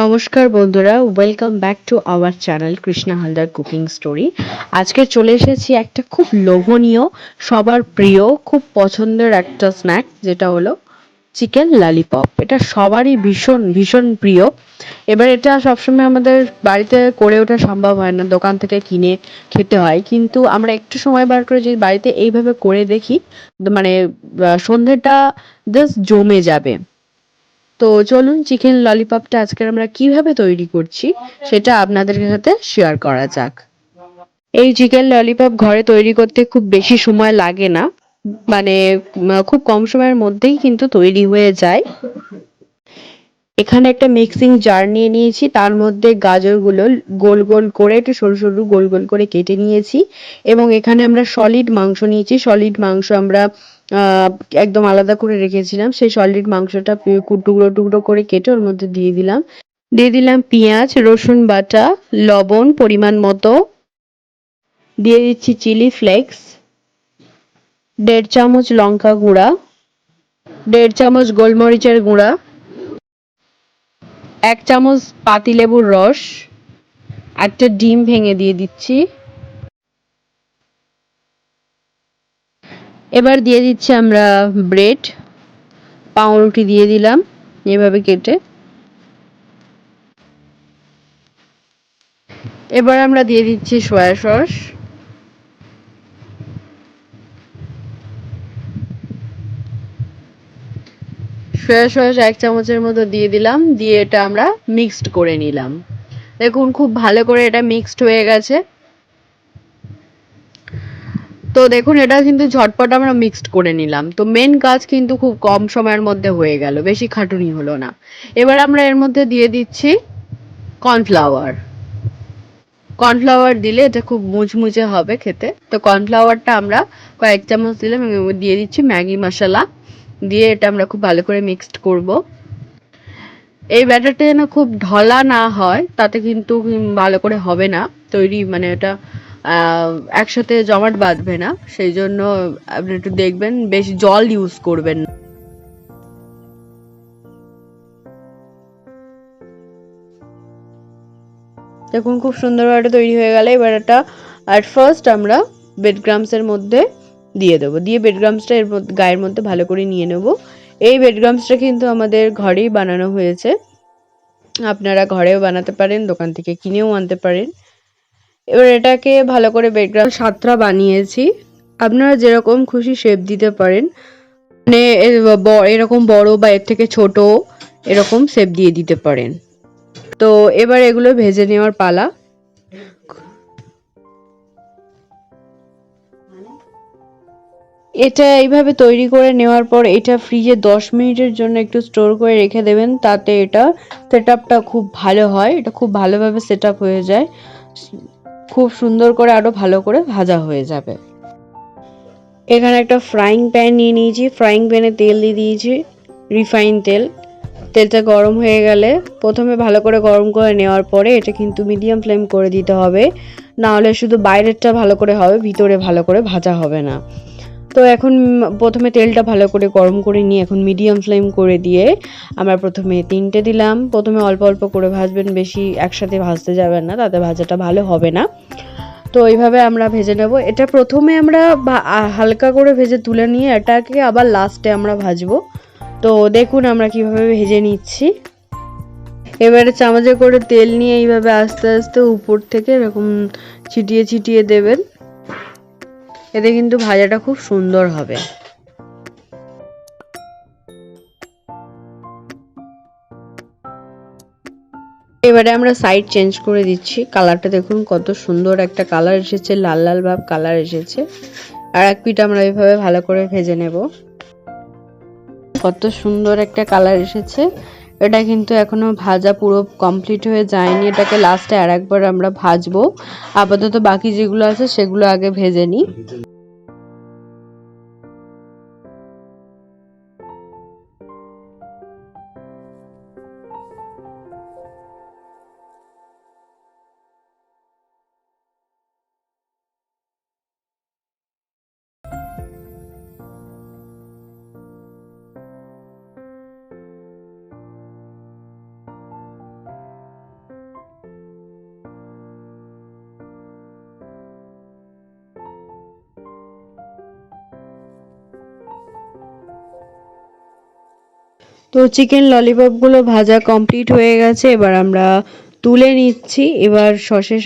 নমস্কার বন্ধুরা welcome back to our channel Krishna Haldar cooking story আজকে চলে এসেছি একটা খুব লোভনীয়, সবার প্রিয়, খুব পছন্দের একটা স্ন্যাক যেটা হলো চিকেন লালিপপ এটা সবারই ভীষণ ভীষণ প্রিয়। এবার এটা সবসময় আমাদের বাড়িতে করে ওঠা সম্ভব হয় না, দোকান থেকে কিনে খেতে হয়। কিন্তু আমরা একটু সময় বার করে যদি বাড়িতে এইভাবে করে দেখি মানে সন্ধ্যেটা জাস্ট জমে যাবে। তো চলুন চিকেন ললিপপটা আজকে আমরা কীভাবে তৈরি করছি সেটা আপনাদের সাথে শেয়ার করা যাক। এই চিকেন ললিপপ ঘরে তৈরি করতে খুব বেশি সময় লাগে না মানে খুব কম সময়ের মধ্যেই কিন্তু তৈরি হয়ে যায়। এখানে একটা মিক্সিং জার নিয়ে নিয়েছি, তার মধ্যে গাজরগুলো গোল গোল করে, একটু সরু সরু গোল গোল করে কেটে নিয়েছি। এবং এখানে আমরা সলিড মাংস নিয়েছি সলিড মাংস আমরা একদম আলাদা করে রেখেছিলাম। সেই সলিড মাংসটা টুকরো টুকরো করে কেটে ওর মধ্যে দিয়ে দিলাম। দিয়ে দিলাম পেঁয়াজ, রসুন বাটা, লবণ পরিমাণ মতো। দিয়ে দিচ্ছি চিলি ফ্লেক্স দেড় চামচ লঙ্কা গুঁড়া, দেড় চামচ গোলমরিচের গুঁড়া, এক চামচ পাতিলেবুর রস একটা ডিম ভেঙে দিয়ে দিচ্ছি। এবার দিয়ে দিচ্ছি আমরা ব্রেড। পাউরুটি দিয়ে দিলাম এভাবে কেটে। এবার আমরা দিয়ে দিচ্ছি সয়া সস। সয়া সস এক চামচের মতো দিয়ে দিলাম, দিয়ে এটা আমরা মিক্সড করে নিলাম। দেখুন, খুব ভালো করে এটা মিক্সড হয়ে গেছে। তো দেখুন, এটা কিন্তু ঝটপট আমরা মিক্সড করে নিলাম। তো মেন কাজ কিন্তু খুব কম সময়ের মধ্যে হয়ে গেল, বেশি খাটুনি হলো না। এবার আমরা এর মধ্যে দিয়ে দিচ্ছি কর্নফ্লাওয়ার কর্নফ্লাওয়ার দিলে এটা খুব মুচমুচে হবে খেতে। তো কর্নফ্লাওয়ারটা আমরা কয়েক চামচ দিলাম দিয়ে দিচ্ছি ম্যাগি মশলা। দিয়ে এটা আমরা খুব ভালো করে মিক্সড করব। এই ব্যাটারটা যেন খুব ঢলা না হয়, তাতে কিন্তু ভালো করে হবে না। তৈরি মানে এটা একসাথে জমাট বাঁধবে না, সেই জন্য আপনি একটু দেখবেন, বেশি জল ইউজ করবেন। না দেখুন, খুব সুন্দরভাবে তৈরি হয়ে গেলে। এবার এটা আর ফার্স্ট আমরা বেড গ্রামসের মধ্যে দিয়ে দেবো। দিয়ে বেড গ্রামসটা এর মধ্যে, গায়ের মধ্যে ভালো করে নিয়ে নেব। এই বেড গ্রামসটা কিন্তু আমাদের ঘরেই বানানো হয়েছে। আপনারা ঘরেও বানাতে পারেন, দোকান থেকে কিনেও আনতে পারেন। এবার এটাকে ভালো করে গ্রাম সাতটা বানিয়েছি। আপনারা যেরকম খুশি শেপ দিতে পারেন। মানে এরকম বড় বা এর থেকে ছোট এরকম শেপ দিয়ে দিতে পারেন। তো এবার এগুলো ভেজে নেওয়ার পালা। এটা এইভাবে তৈরি করে নেওয়ার পর এটা ফ্রিজে দশ মিনিটের জন্য একটু স্টোর করে রেখে দেবেন। তাতে এটা সেট খুব ভালো হয়। এটা খুব ভালোভাবে সেট হয়ে যায়। খুব সুন্দর করে আরও ভালো করে ভাজা হয়ে যাবে। এখানে একটা ফ্রাইং প্যান নিয়ে নিয়েছি। ফ্রাইং প্যানে তেল দিয়ে দিয়েছি রিফাইন তেল। তেলটা গরম হয়ে গেলে প্রথমে ভালো করে গরম করে নেওয়ার পরে এটা কিন্তু মিডিয়াম ফ্লেম করে দিতে হবে। না হলে শুধু বাইরেরটা ভালো করে হবে, ভিতরে ভালো করে ভাজা হবে না। তো এখন প্রথমে তেলটা ভালো করে গরম করে নিয়ে এখন মিডিয়াম ফ্লেম করে দিয়ে আমরা প্রথমে তিনটে দিলাম। প্রথমে অল্প অল্প করে ভাজবেন, বেশি একসাথে ভাজতে যাবেন না, তাতে ভাজাটা ভালো হবে না। তো এইভাবে আমরা ভেজে নেব। এটা প্রথমে আমরা হালকা করে ভেজে তুলে নিয়ে এটাকে আবার লাস্টে আমরা ভাজবো। তো দেখুন আমরা কীভাবে ভেজে নিচ্ছি। এবারে চামচে করে তেল নিয়ে এইভাবে আস্তে আস্তে উপর থেকে এরকম ছিটিয়ে ছিটিয়ে দেবেন। এতে কিন্তু ভাজাটা খুব সুন্দর হবে। এবারে আমরা সাইড চেঞ্জ করে দিচ্ছি। কালারটা দেখুন, কত সুন্দর একটা কালার এসেছে, লাল লাল ভাব কালার এসেছে। আর এক পিঠ আমরা এইভাবে ভালো করে ভেজে নেব। কত সুন্দর একটা কালার এসেছে। এটা কিন্তু এখনও ভাজা পুরো কমপ্লিট হয়ে যায়নি। এটাকে লাস্টে আর একবার আমরা ভাজবো। আপাতত বাকি যেগুলো আছে সেগুলো আগে ভেজে নিই। তো চিকেন ললিপপগুলো ভাজা কমপ্লিট হয়ে গেছে এবার আমরা তুলে নিচ্ছি এবার সসের